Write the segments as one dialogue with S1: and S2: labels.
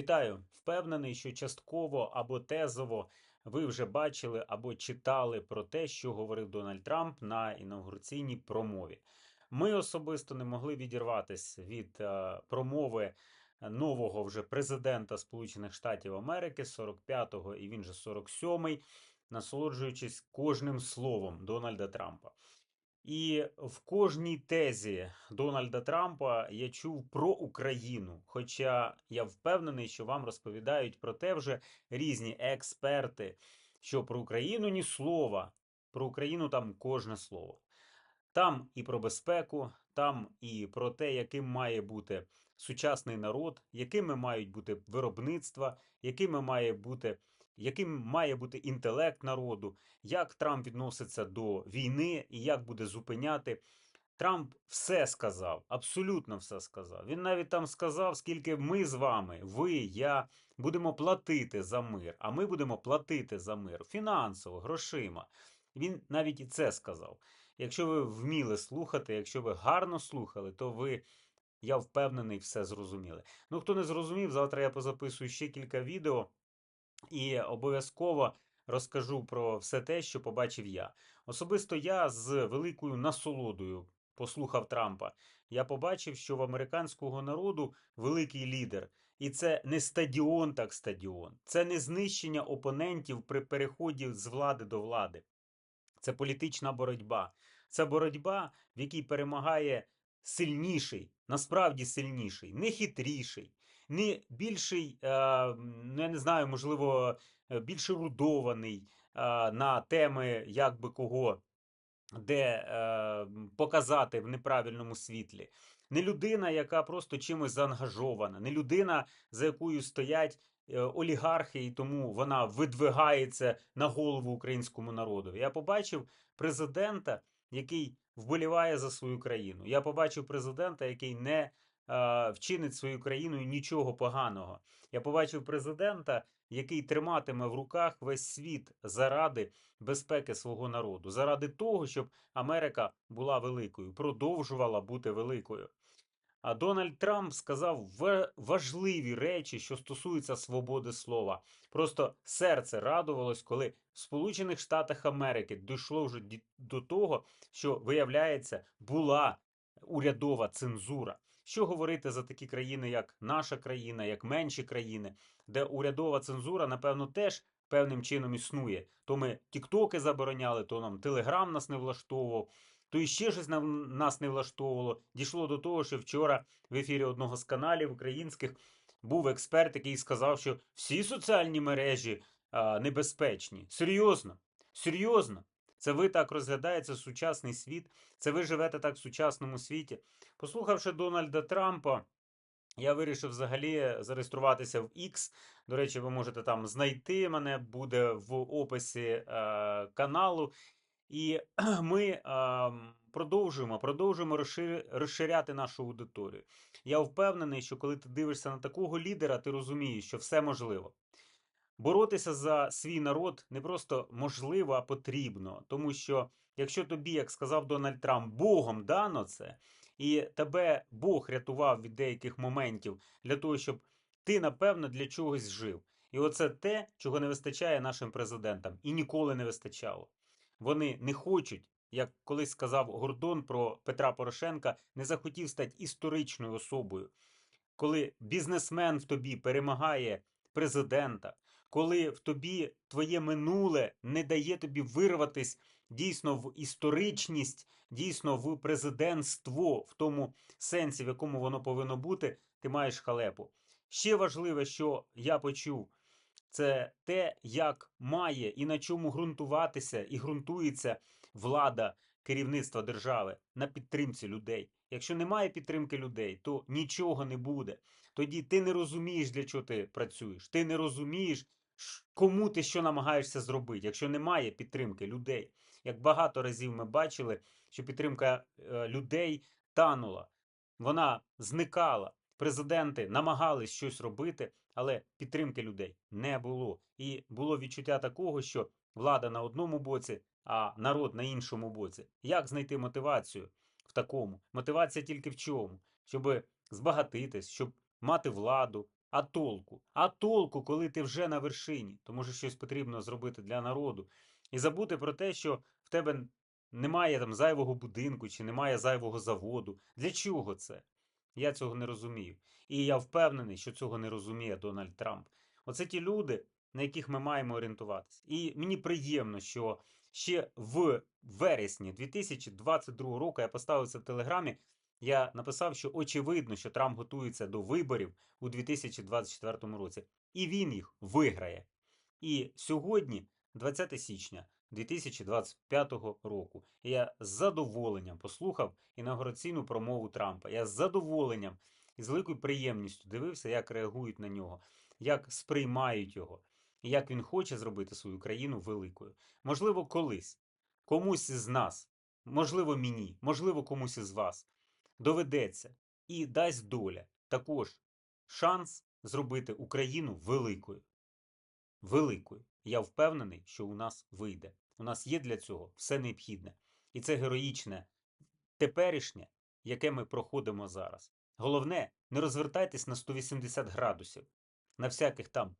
S1: Вітаю! Впевнений, що частково або тезово ви вже бачили або читали про те, що говорив Дональд Трамп на інаугураційній промові. Ми особисто не могли відірватися від е, промови нового вже президента Сполучених Штатів Америки, 45-го і він же 47-й, насолоджуючись кожним словом Дональда Трампа. І в кожній тезі Дональда Трампа я чув про Україну. Хоча я впевнений, що вам розповідають про те вже різні експерти, що про Україну ні слова, про Україну там кожне слово. Там і про безпеку, там і про те, яким має бути сучасний народ, якими мають бути виробництва, якими має бути, яким має бути інтелект народу, як Трамп відноситься до війни і як буде зупиняти. Трамп все сказав, абсолютно все сказав. Він навіть там сказав, скільки ми з вами, ви, я будемо платити за мир, а ми будемо платити за мир фінансово, грошима. Він навіть і це сказав. Якщо ви вміли слухати, якщо ви гарно слухали, то ви, я впевнений, все зрозуміли. Ну, хто не зрозумів, завтра я позаписую ще кілька відео і обов'язково розкажу про все те, що побачив я. Особисто я з великою насолодою послухав Трампа. Я побачив, що в американського народу великий лідер. І це не стадіон, так стадіон, це не знищення опонентів при переході з влади до влади. Це політична боротьба. Це боротьба, в якій перемагає сильніший, насправді сильніший, не хитріший, не більший, е, ну я не знаю, можливо, е, більш ерудований е, на теми як би кого, де показати в неправильному світлі. Не людина, яка просто чимось заангажована, не людина, за якою стоять олігархи, і тому вона видвигається на голову українському народу. Я побачив президента, який вболіває за свою країну. Я побачив президента, який не вчинить свою країною нічого поганого. Я побачив президента, який триматиме в руках весь світ заради безпеки свого народу, заради того, щоб Америка була великою, продовжувала бути великою. А Дональд Трамп сказав важливі речі, що стосуються свободи слова. Просто серце радувалось, коли в Сполучених Штатах Америки дійшло вже до того, що, виявляється, була урядова цензура. Що говорити за такі країни, як наша країна, як менші країни, де урядова цензура, напевно, теж певним чином існує. То ми тіктоки забороняли, то нам телеграм нас не влаштовував, то іще щось нас не влаштовувало. Дійшло до того, що вчора в ефірі одного з каналів українських був експерт, який сказав, що всі соціальні мережі а, небезпечні. Серйозно, серйозно. Це ви так розглядається сучасний світ, це ви живете так в сучасному світі. Послухавши Дональда Трампа, я вирішив взагалі зареєструватися в X. До речі, ви можете там знайти мене, буде в описі е, каналу. І ми е, продовжуємо, продовжуємо розширяти нашу аудиторію. Я впевнений, що коли ти дивишся на такого лідера, ти розумієш, що все можливо. Боротися за свій народ не просто можливо, а потрібно. Тому що якщо тобі, як сказав Дональд Трамп, Богом дано це, і тебе Бог рятував від деяких моментів для того, щоб ти, напевно, для чогось жив. І оце те, чого не вистачає нашим президентам, і ніколи не вистачало. Вони не хочуть, як колись сказав Гордон про Петра Порошенка, не захотів стати історичною особою. Коли бізнесмен в тобі перемагає президента, коли в тобі твоє минуле не дає тобі вирватись дійсно в історичність, дійсно в президентство, в тому сенсі, в якому воно повинно бути, ти маєш халепу. Ще важливе, що я почув, це те, як має і на чому ґрунтуватися і ґрунтується влада керівництва держави на підтримці людей. Якщо немає підтримки людей, то нічого не буде. Тоді ти не розумієш, для чого ти працюєш. Ти не розумієш, кому ти що намагаєшся зробити, якщо немає підтримки людей. Як багато разів ми бачили, що підтримка е, людей танула, вона зникала. Президенти намагались щось робити, але підтримки людей не було. І було відчуття такого, що влада на одному боці, а народ на іншому боці. Як знайти мотивацію в такому? Мотивація тільки в чому? Щоб збагатитись, щоб мати владу, А толку? А толку, коли ти вже на вершині, то може щось потрібно зробити для народу. І забути про те, що в тебе немає там зайвого будинку чи немає зайвого заводу. Для чого це? Я цього не розумію. І я впевнений, що цього не розуміє Дональд Трамп. Оце ті люди, на яких ми маємо орієнтуватися. І мені приємно, що ще в вересні 2022 року я поставив це в телеграмі. Я написав, що очевидно, що Трамп готується до виборів у 2024 році, і він їх виграє. І сьогодні, 20 січня 2025 року, я з задоволенням послухав інаугураційну промову Трампа. Я з задоволенням і з великою приємністю дивився, як реагують на нього, як сприймають його, як він хоче зробити свою країну великою. Можливо, колись комусь із нас, можливо, мені, можливо, комусь із вас доведеться і дасть доля також шанс зробити Україну великою. Великою. Я впевнений, що у нас вийде. У нас є для цього все необхідне. І це героїчне теперішнє, яке ми проходимо зараз. Головне, не розвертайтесь на 180 градусів, на всяких там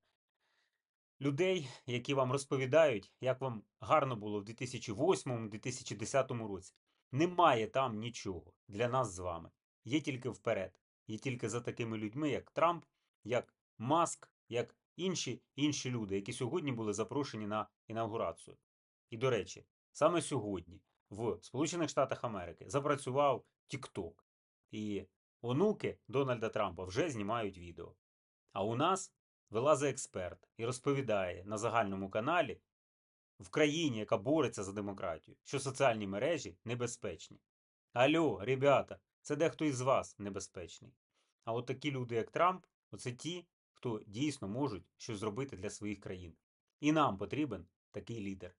S1: людей, які вам розповідають, як вам гарно було в 2008-2010 році. Немає там нічого для нас з вами. Є тільки вперед. Є тільки за такими людьми, як Трамп, як Маск, як інші інші люди, які сьогодні були запрошені на інаугурацію. І, до речі, саме сьогодні в Сполучених Штатах Америки запрацював TikTok. І онуки Дональда Трампа вже знімають відео. А у нас вилазить експерт і розповідає на загальному каналі в країні, яка бореться за демократію, що соціальні мережі небезпечні. Алло, ребята, це дехто із вас небезпечний. А от такі люди, як Трамп, оце ті, хто дійсно можуть щось зробити для своїх країн. І нам потрібен такий лідер.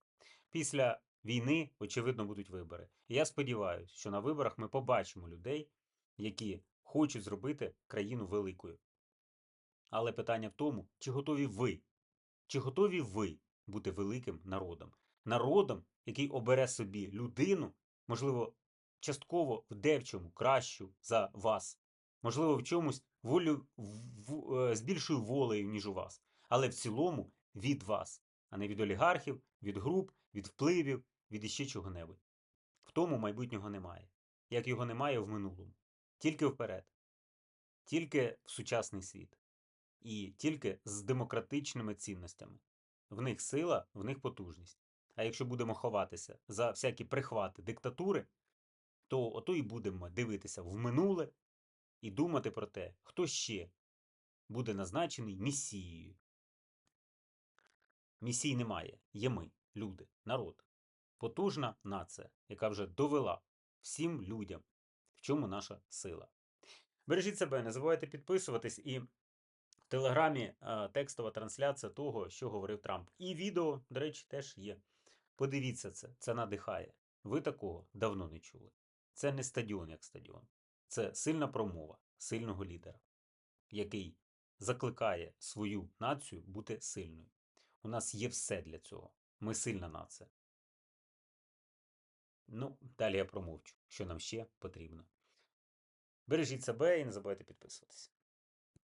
S1: Після війни, очевидно, будуть вибори. І я сподіваюся, що на виборах ми побачимо людей, які хочуть зробити країну великою. Але питання в тому, чи готові ви? Чи готові ви бути великим народом? Народом, який обере собі людину, можливо, частково в девчому кращу за вас, можливо, в чомусь волю, в, е, з більшою волею, ніж у вас, але в цілому від вас, а не від олігархів, від груп, від впливів, від іще чого-небудь. В тому майбутнього немає, як його немає в минулому. Тільки вперед, тільки в сучасний світ і тільки з демократичними цінностями. В них сила, в них потужність. А якщо будемо ховатися за всякі прихвати диктатури, то ото і будемо дивитися в минуле і думати про те, хто ще буде назначений місією. Місій немає, є ми, люди, народ, потужна нація, яка вже довела всім людям, в чому наша сила. Бережіть себе, не забувайте підписуватись і в телеграмі е, текстова трансляція того, що говорив Трамп. І відео, до речі, теж є. Подивіться це, це надихає. Ви такого давно не чули. Це не стадіон як стадіон. Це сильна промова сильного лідера, який закликає свою націю бути сильною. У нас є все для цього. Ми сильна нація. Ну, далі я промовчу, що нам ще потрібно. Бережіть себе і не забувайте підписуватися.